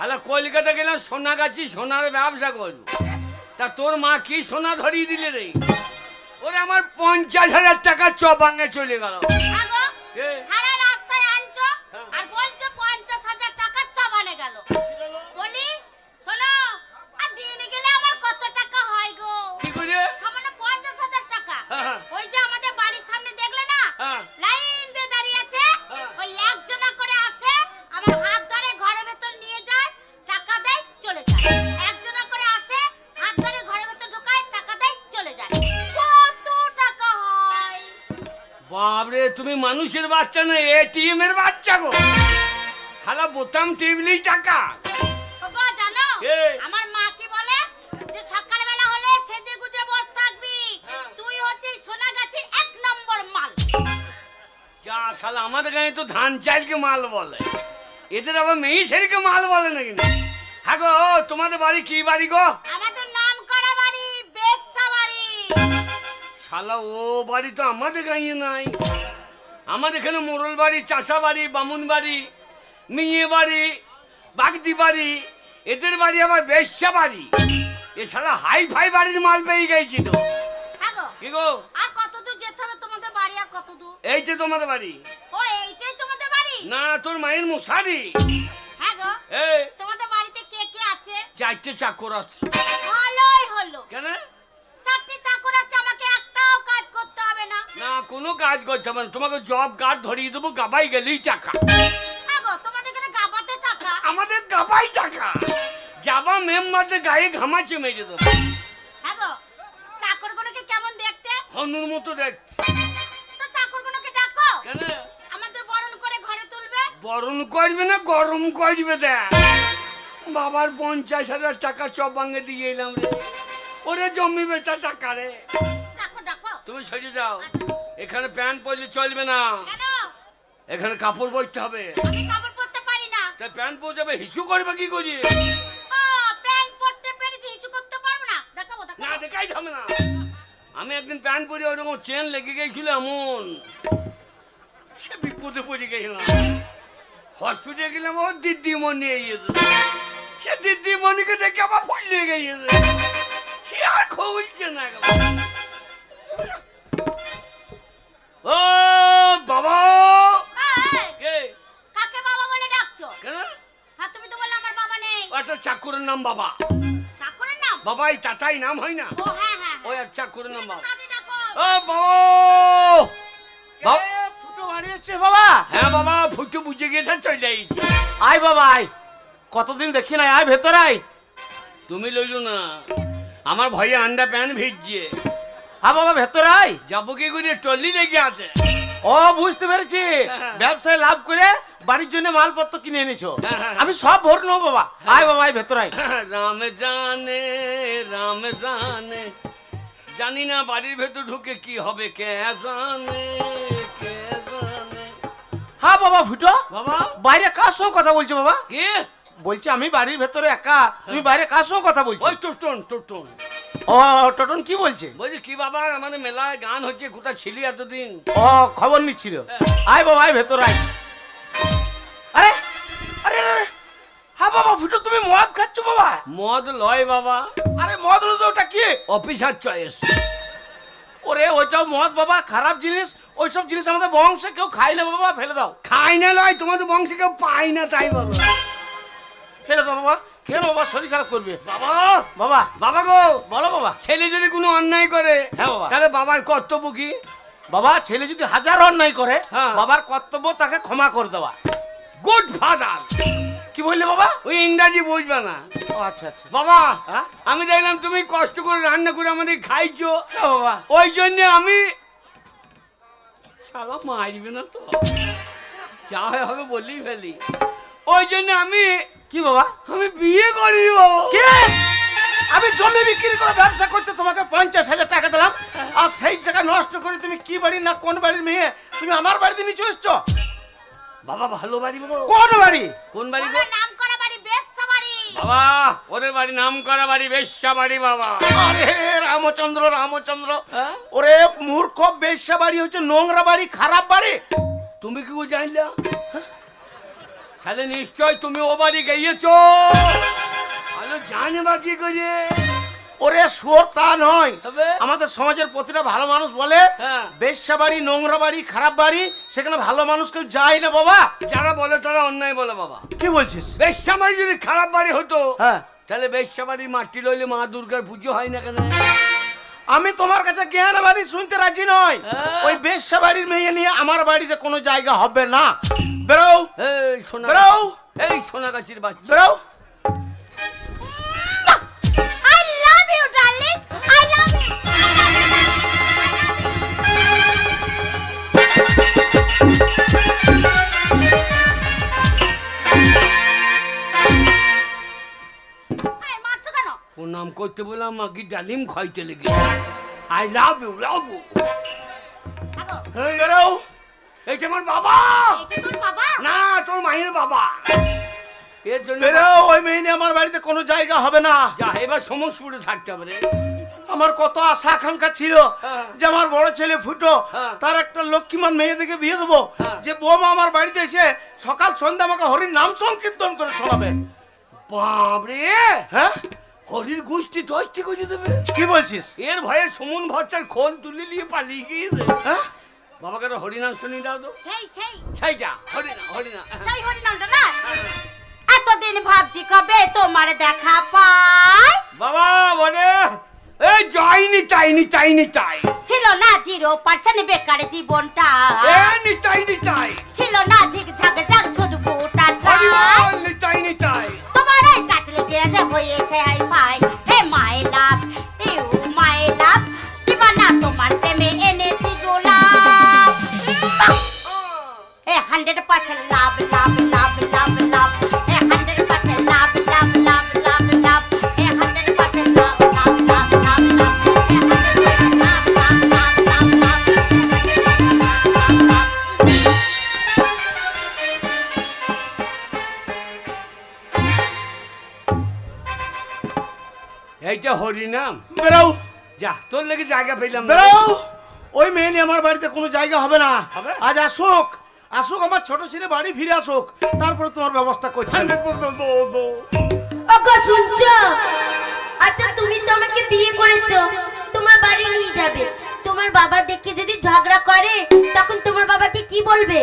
Hello Kolkata গেলাম সোনা গাছি সোনার ব্যবসা করব। তা তোর মা কি সোনা ধরিয়ে দিলে রে? ওরে আমার পঞ্চাশ হাজার টাকা চপাঙ্গে চলে গেল। তুমি মানুষের বাচ্চা না এটিএম এর বাচ্চা গো। খালা বোতাম টিপলেই টাকা। ওগো জানো। আমার মা কি বলে? যে সকালবেলা হলে সেজে গুজে বস থাকবি। হ্যাঁ। তুই হচ্ছিস সোনা গাছের এক নম্বর মাল। যা শালা আমাদের গায়ে তো ধান চালকে মাল বলে। এদের আবার মেয়ে ছেলেকে মাল বলে নাকি? না হ্যাঁ গো তোমাদের বাড়ি কি বাড়ি গো? আমাদের নাম করা বাড়ি বেশ্যা বাড়ি। শালা ও বাড়ি তো আমাদের গাঁয়ে নাই। আমাদের এখানে মোরল বাড়ি চাষা বাড়ি বামুন বাড়ি মিয়ে বাড়ি বাগদি বাড়ি এদের বাড়ি আবার বেশ্যা বাড়ি। এছাড়া হাই ফাই বাড়ির মাল পেয়ে গেছি তো। হ্যাঁ কি গো? আর কত দূর যেতে হবে তোমাদের বাড়ি আর কত দূর? এই তো তোমাদের বাড়ি। ও এইটাই তোমাদের বাড়ি? না তোর মায়ের মশারি। হ্যাঁ গো। এই। তোমাদের বাড়িতে কে কে আছে? চারটে চাকর আছে। ভালোই হলো। কেন? কোনো কাজ করতে হবে না তোমাকে জব কার্ড ধরিয়ে দেবো গাবাই গেলেই টাকা। তোমাদের এখানে গাবাতে টাকা? আমাদের গাবাই টাকা। যাবা মেম্বারদের গায়ে ঘামাচে মেরে দেবো। চাকরগুলোকে কেমন দেখতে? হনুর মতো দেখ তো চাকরগুলোকে ডাকো। কেন? আমাদের বরণ করে ঘরে তুলবে। বরণ করবে না গরম করবে দেখ। বাবার পঞ্চাশ হাজার টাকা চপাঙ্গে দিয়ে এলাম রে। ওরে জমি বেচা টাকা রে। তুমি সরে যাও। এখানে প্যান্ট পরলে চলবে না। এখানে কাপড় পরতে হবে। আমি কাপড় পরতে পারি না। তাই প্যান্ট পরে যাবে হিসু করবে কি করি? প্যান্ট পরতে পেরেছি করতে পারব না। দেখাবো না দেখাই যাবে না। আমি একদিন প্যান্ট পরে ওরকম চেন লেগে গেছিল এমন। সে বিপদে পড়ে গেছিলাম। হসপিটালে গেলাম ওর দিদিমণি এসেছে। সে দিদিমণিকে দেখে আমার ফুলিয়ে গেছে। সে আর খুলছে না। ও বাবা! কাকে বাবা বলে ডাকছো? কেন? হ্যাঁ তুমি তো বললে আমার বাবা নেই। একটা চাকুরের নাম বাবা। চাকরের নাম? বাবাই টাটাই নাম হয় না? ও হ্যাঁ হ্যাঁ ওই এক চাকুরের নাম বাবা। ও বাবা! বাবা। ফুটো এসছে বাবা? হ্যাঁ বাবা ফুটু বুঝে গেছে চলে আইছি আয় বাবা আয়। কতদিন দেখি নাই আয় ভেতর আয়। তুমি লইলো না। আমার ভয়ে আন্ডা প্যান্ট ভিজছে। হ্যাঁ বাবা ভেতর আয়। যাব কি করে টলি লেগে আছে। ও বুঝতে পেরেছি। হ্যাঁ। ব্যবসায় লাভ করে বাড়ির জন্য মালপত্র কিনে এনেছো। হ্যাঁ, হ্যাঁ। আমি সব ভোর নেব বাবা। আয় বাবা আয় ভেতর আয়। রাম জানে রাম জানে। জানি না বাড়ির ভেতর ঢুকে কি হবে কে জানে কে জানে। হ্যাঁ বাবা ফুটো বাবা। বাইরে কার সঙ্গে কথা বলছো বাবা? কে? বলছি আমি বাড়ির ভেতরে একা। তুমি বাইরে কার সঙ্গে কথা বলছো? ওই টোটন টোটন ও টটন কি বলছে? বলছি কি বাবা আমাদের মেলায় গান হচ্ছে কোথায় ছিলি এতদিন? ও খবর নিচ্ছিল। আয় বাবা আয় ভেতর আয়। আরে আরে হ্যাঁ বাবা ফুটো তুমি মদ খাচ্ছ বাবা? মদ লয় বাবা। আরে মদ হলো তো ওটা কি? Officer choice. ওরে ওইটাও মদ বাবা খারাপ জিনিস। ওইসব জিনিস আমাদের বংশে কেউ খায় না বাবা ফেলে দাও। খাই না লয় তোমাদের বংশে কেউ পাই না তাই বাবা। ফেলে দাও বাবা। কেন বাবা? শরীর খারাপ করবে? বাবা! বাবা! বাবা গো! বলো বাবা। ছেলে যদি কোনো অন্যায় করে হ্যাঁ বাবা। তাহলে বাবার কর্তব্য কি? বাবা ছেলে যদি হাজার অন্যায় করে হ্যাঁ। বাবার কর্তব্য তাকে ক্ষমা করে দেওয়া। গুড ফাদার কি বললে বাবা? ওই ইংরাজি বুঝবে না। ও আচ্ছা আচ্ছা। বাবা হ্যাঁ? আমি দেখলাম তুমি কষ্ট করে রান্না করে আমাদের খাইছো। হ্যাঁ বাবা। ওই জন্য আমি শালা মারবে না তো? যা হয় হবে বললেই ফেলি। ওই জন্য আমি কি বাবা? আমি বিয়ে করিব কে? আমি জমি বিক্রি করে ব্যবসা করতে তোমাকে পঞ্চাশ হাজার টাকা দিলাম আর সেই টাকা নষ্ট করে তুমি কি বাড়ির না কোন বাড়ির মেয়ে? তুমি আমার বাড়িতে নিয়ে চলে এসছো? বাবা ভালো বাড়ি গো। কোন বাড়ি? কোন বাড়ি গো? নাম করা বাড়ি বেশ্যা বাড়ি। বাবা ওদের বাড়ি নাম করা বাড়ি বেশ্যা বাড়ি বাবা। আরে রামচন্দ্র রামচন্দ্র হ্যাঁ? ওরে মূর্খ বেশ্যা বাড়ি হচ্ছে নোংরা বাড়ি খারাপ বাড়ি। তুমি কি করে জানলা? তাহলে নিশ্চয় তুমি ও বাড়ি গিয়েছ। আলো জানে বা কি করে। ওরে সোর তা নয়। আমাদের সমাজের প্রতিটা ভালো মানুষ বলে হ্যাঁ। বেশ্যা বাড়ি নোংরা বাড়ি খারাপ বাড়ি সেখানে ভালো মানুষ কেউ যায় না বাবা। যারা বলে তারা অন্যায় বলে বাবা। কি বলছিস? বেশ্যামারি যদি খারাপ বাড়ি হতো হ্যাঁ। তাহলে বেশ্যামারির মাটি লইলে মা দুর্গার পুজো হয় না কেন? আমি তোমার কাছে জ্ঞান বাড়ি শুনতে রাজি নয় হ্যাঁ। ওই বেশ্যা বাড়ির মেয়ে নিয়ে আমার বাড়িতে কোনো জায়গা হবে না। বেরো। এই সোনা বেরো। এই সোনা গাছির বাচ্চা। বেরো। I love you darling I love you করতে বললাম মাকে ডালিম খাইতে লেগে I love you love you থাকো। বেরো। এইটা আমার বাবা। এটা তোর বাবা। না তোর মায়ের বাবা। এর জন্য বেরো ওই মেয়ে আমার বাড়িতে কোনো জায়গা হবে না। যা এবার সমস্তপুরে থাকতে হবে রে। আমার কত আশা আকাঙ্ক্ষা ছিল হ্যাঁ। যে আমার বড় ছেলে ফুটো হ্যাঁ। তার একটা লক্ষ্মীমান মেয়ে দেখে বিয়ে দেবো। হ্যাঁ। যে বৌমা আমার বাড়িতে এসে সকাল সন্ধ্যা আমাকে হরির নাম সংকীর্তন করে শোনাবে। বাপরে! হ্যাঁ? হরির গোষ্ঠী দশটি করে দেবে। কি বলছিস? এর ভয়ে সুমন ভট্টার খোল তুলে নিয়ে পালিয়ে গিয়েছে। হ্যাঁ? বাবাকে তো হরিনাম শুনি দাও তো। সেই সেই। সেইটা হরিনাম হরিনাম। সেই হরিনামটা না? এতদিন ভাবছি কবে তোমার দেখা পাই? বাবা বলে এই যাইনি তাইনি তাইনি তাই ছিল না জিরো পার্সেন্ট বেকার জীবনটা। এ নিতাই নিতাই এইটা হরিনাম বেরো যা তোর লেগে জায়গা পেলাম না। বেরো ওই মেয়ে নিয়ে আমার বাড়িতে কোনো জায়গা হবে না। হবে? আজ আসুক। আসুক আমার ছোট ছেলে বাড়ি ফিরে আসুক। তারপরে তোমার ব্যবস্থা করছি আমি। ওগো শুনছো আচ্ছা তুমি তো আমাকে বিয়ে করেছ। তোমার বাড়ি নিয়ে যাবে। তোমার বাবা দেখে যদি ঝগড়া করে তখন তোমার বাবাকে কি বলবে?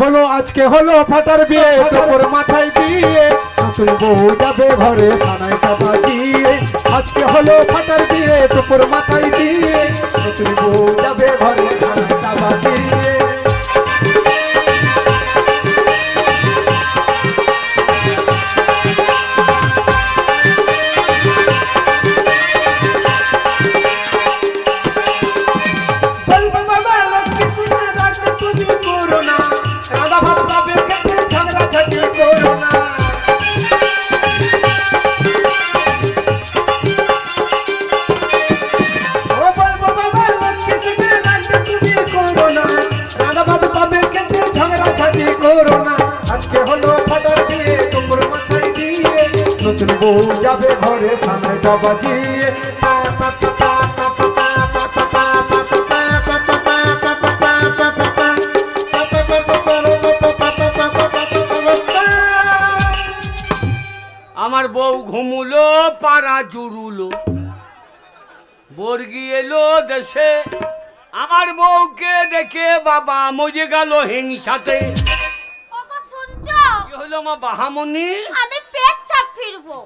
বলো আজকে হলো ফাটার বিয়ে। তোর মাথায় দিয়ে নতুন বউ যাবে ঘরে সানাই কাবা দিয়ে। আজকে হলো ফাটার বিয়ে তোর মাথায় দিয়ে নতুন বউ যাবে ঘরে সানাই কাবা দিয়ে। বাবাজি। আমার বউ ঘুমুলো পাড়া জুড়ুলো। বর্গি এলো দেশে। আমার বউকে দেখে বাবা মজে গেল হিংসাতে। হলো মা বাহামনি? আমি পেট চাপ ফিরবো।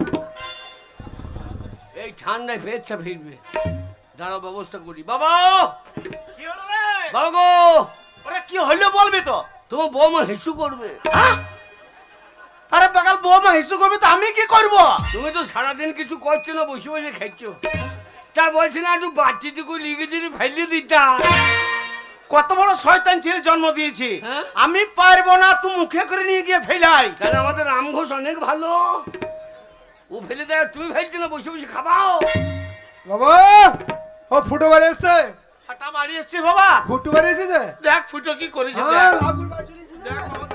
এই ঠান্ডায় পেচ্ছা ফিরবে। দাঁড়াও ব্যবস্থা করি। বাবা! কি হলো রে? বাবা গো! ওরে কি হইল বলবি তো? তোমার বৌমা হিসু করবে। হ্যাঁ? আরে বাগাল বৌমা হিসু করবে তো আমি কি করব? তুমি তো সারাদিন কিছু করছ না বসে বসে খাইছো। তা বলছি না একটু বাচ্চিটুকু লিখে যদি ফেলে দিতা। কত বড় শয়তান ছেলে জন্ম দিয়েছি। হ্যাঁ? আমি পারব না তুই মুখে করে নিয়ে গিয়ে ফেলাই। তাহলে আমাদের রাম ঘোষ অনেক ভালো। ও ফেলে দেয় তুমি ফেলছো না বসে বসে খাবাও বাবা ও ফুটো বাড়ি এসছে ফাটা বাড়ি এসছি বাবা ফুটো বাড়ি এসেছে দেখ ফুটো কি করেছে হ্যাঁ দেখ। লাগুর বাড়ি চলে এসেছে। দেখ বাবা।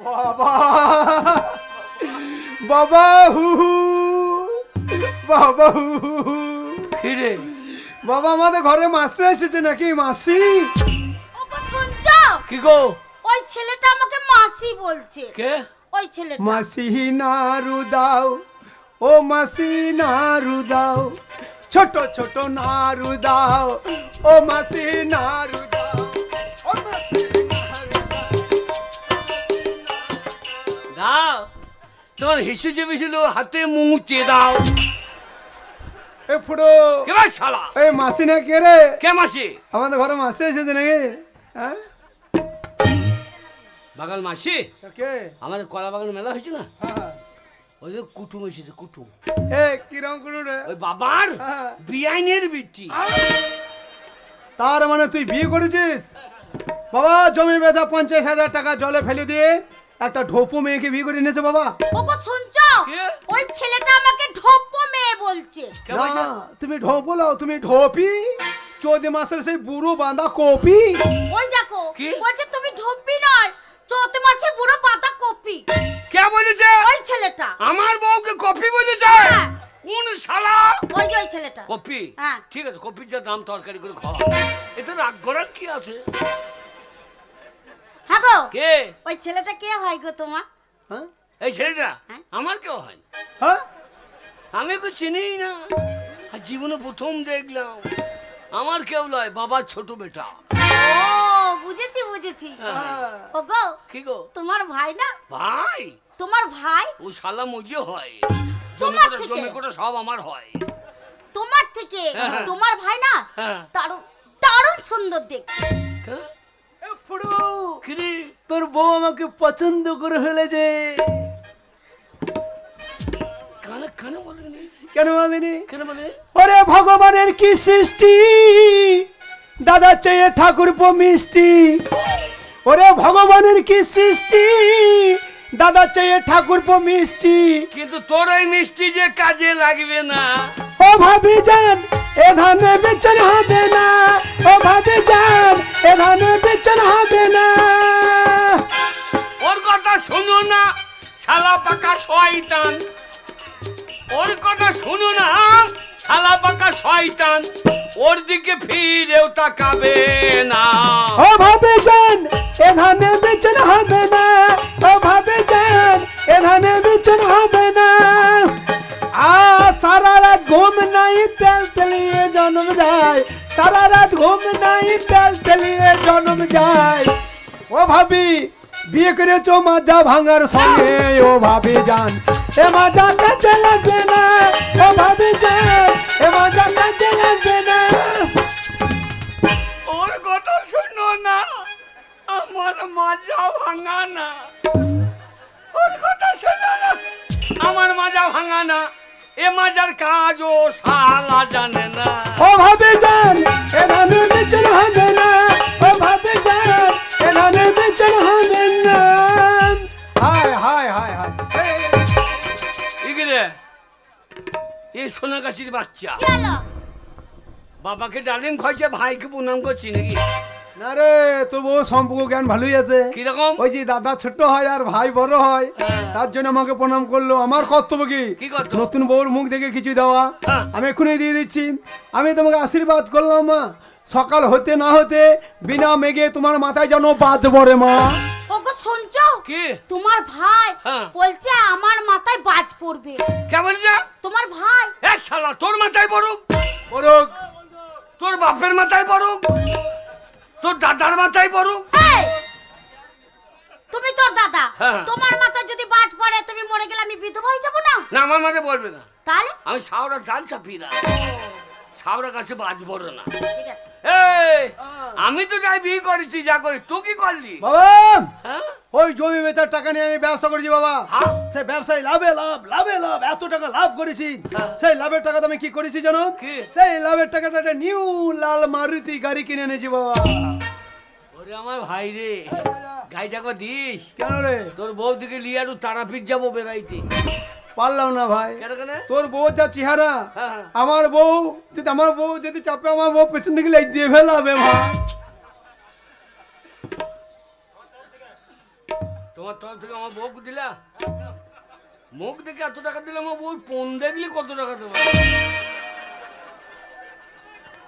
বাবা বাবা হু হু বাবা হু হু। বাবা আমাদের ঘরে মাসি এসেছে নাকি মাসি কি গো? ওই ছেলেটা আমাকে মাসি বলছে। কে? ওই ছেলেটা। মাসি নাড়ু দাও ও মাসি নাড়ু দাও ছোট ছোট নাড়ু দাও ও মাসি নাড়ু দাও ও মাসি দাও। দাও তোমার হিসু যে ছিল হাতে মুচে দাও। এ ফুটো। এবার শালা? এই মাসি না কে রে? কে মাসি? আমাদের ঘরে মাসি এসেছে নাকি? হ্যাঁ? বাগাল মাসি? কে আমাদের কলা বাগান মেলা হয়েছে না? হ্যাঁ। ওই যে কুটুম এসেছে কুটুম। এ কিরম করু রে? ওই বাবার হ্যাঁ। বিআইনের বিটি। তার মানে তুই বিয়ে করেছিস? বাবা জমি বেচা পঞ্চাশ হাজার টাকা জলে ফেলে দিয়ে একটা ঢোপু মেয়েকে বিয়ে করে এনেছে বাবা। ওগো শুনছো? ওই ছেলেটা আমাকে ঢোপ্পো মেয়ে বলছে। না তুমি ঢোপু লাও তুমি ঢোপি? চোদ্দ মাসের সেই বুড়ো বাঁধা কপি? ওই দেখো বলছে তুমি ঢোপ্পি নয় চৌদ্দ মাসে বুড়ো পাতা কপি। কে বলেছে? ওই ছেলেটা। আমার বউকে কপি বলেছে? হ্যাঁ। কোন শালা? ওই যে ওই ছেলেটা। কপি? হ্যাঁ। ঠিক আছে কপির যা দাম তরকারি করে খাওয়া এতে রাগ করার কি আছে? হ্যাঁ গো। কে? ওই ছেলেটা কে হয় গো তোমার? হ্যাঁ? এই ছেলেটা? হ্যাঁ? আমার কেউ হয়। হ্যাঁ? আমি ওকে চিনিই না। আর জীবনে প্রথম দেখলাম। আমার কেউ নয় বাবার ছোট বেটা। বুঝেছি বুঝেছি হ্যাঁ। ওগো কি গো? তোমার ভাই না? ভাই? তোমার ভাই? ও শালা মজিও হয়। জমি থেকে? জমি করে সব আমার হয়। তোমার থেকে? হ্যাঁ। তোমার ভাই না? হ্যাঁ। দারুণ দারুণ সুন্দর দেখতে। হ্যাঁ? কি তোর বউ আমাকে পছন্দ করে ফেলেছে। কানে কানে বলেনি? কেন কেন বলে? ওরে ভগবানের কি সৃষ্টি? দাদা চেয়ে ঠাকুর মিষ্টি। ওরে ভগবানের কি সৃষ্টি? দাদা চেয়ে ঠাকুর পো মিষ্টি। কিন্তু তোর ওই মিষ্টি যে কাজে লাগবে না। ও ভাবি যান এ ধানে বেচন হবে না। ও ভাবি যান এ ধানে বেচন হবে না। ওর কথা শুনো না শালা পাকা শয়তান। ওর কথা শুনো না শালা পাকা শয়তান। ওর দিকে ফিরেও তাকাবে না। ও ভাবি যান এ ধানে বেচন হবে না ও ভাবি যান এ ধানে বেচন হবে না। আ সারা রাত ঘুম নাই, তেল তেলিয়ে জন্ম যায়। সারা রাত ঘুম নাই, তেল তেলিয়ে জন্ম যায়। ও ভাবি, বিয়ে করেছ মাজা ভাঙার সঙ্গে, ও ভাবি যান। এ মাজা কাছে লাগবে এই সোনাগাছির বাচ্চা। কি বাবাকে ডালিম খাইছে ভাইকে প্রণাম করছি নাকি? না রে তোর বউ সম্পর্ক জ্ঞান ভালোই আছে। কীরকম? ওই যে দাদা ছোট হয় আর ভাই বড় হয় হ্যাঁ। তার জন্য আমাকে প্রণাম করল। আমার কর্তব্য কি? কি নতুন বউর মুখ দেখে কিছু দেওয়া। হ্যাঁ। আমি এক্ষুনি দিয়ে দিচ্ছি। আমি তোমাকে আশীর্বাদ করলাম মা। সকাল হতে না হতে বিনা মেঘে তোমার মাথায় যেন বাজবো রে মা। ওগো শুনছো? কি? তোমার ভাই হ্যাঁ। বলছে আমার মাথায় বাজ পড়বে। কে বলছে? তোমার ভাই? এ শালা তোর মাথায় পড়ুক। পড়ুক। তোর বাপের মাথায় পড়ুক। তোর দাদার মাথায় পড়ুক। এই! তুমি তোর দাদা। হ্যাঁ। তোমার মাথায় যদি বাজ পড়ে তুমি মরে গেলে আমি বিধবা হয়ে যাব না? না আমার মাথায় পড়বে না। তাহলে? আমি সাউরা ডাল চাপিয়ে রাখ সাউরা কাছে বাজ পড়ে না। ঠিক আছে। এই আমি তো যাই বিয়ে করেছি যা করি তুই কি করলি? বাবা! হ্যাঁ? ওই জমি বেচার টাকা নিয়ে আমি ব্যবসা করেছি বাবা। হ্যাঁ? সেই ব্যবসায় লাভে লাভ লাভে লাভ এত টাকা লাভ করেছি। হ্যাঁ। সেই লাভের টাকা আমি কি করেছি জানো? সেই লাভের টাকাটা একটা নিউ লাল মারুতি গাড়ি কিনে এনেছি বাবা। ওরে আমার ভাই রে গাড়িটা কো দিস। কেন রে? তোর বউ দিকে লিয়ে আরও তারাপীঠ যাব বেড়াইতে। পারলাম না ভাই। তোর বউ যা চেহারা হ্যাঁ। আমার বউ যদি আমার বউ যদি চাপে আমার বউ পেছন দিকে লেগ দিয়ে ফেলাবে ভাই। তোমার তরফ থেকে আমার বউকে দিলা? মুখ দেখে এত টাকা দিলে আমার বউ পন দেখলি কত টাকা দেবো?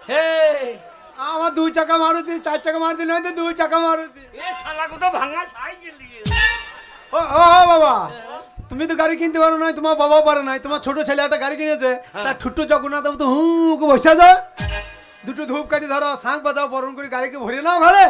হে! আমার দুই চাকা মারুতি চার চাকা মারুতি নয় তো দুই চাকা মারুতি এ শালা কোথাও ভাঙা সাইকেল ও ও ও বাবা। তুমি তো গাড়ি কিনতে পারো নাই তোমার বাবাও পারে নাই তোমার ছোট ছেলে একটা গাড়ি কিনেছে তার ঠুট্টু জগন্নাথ বাবু তো হুঁ করে বসে যাও দুটো ধূপ কাটি ধরো শাঁখ বাজাও বরণ করে গাড়িকে ভরে নাও ঘরে।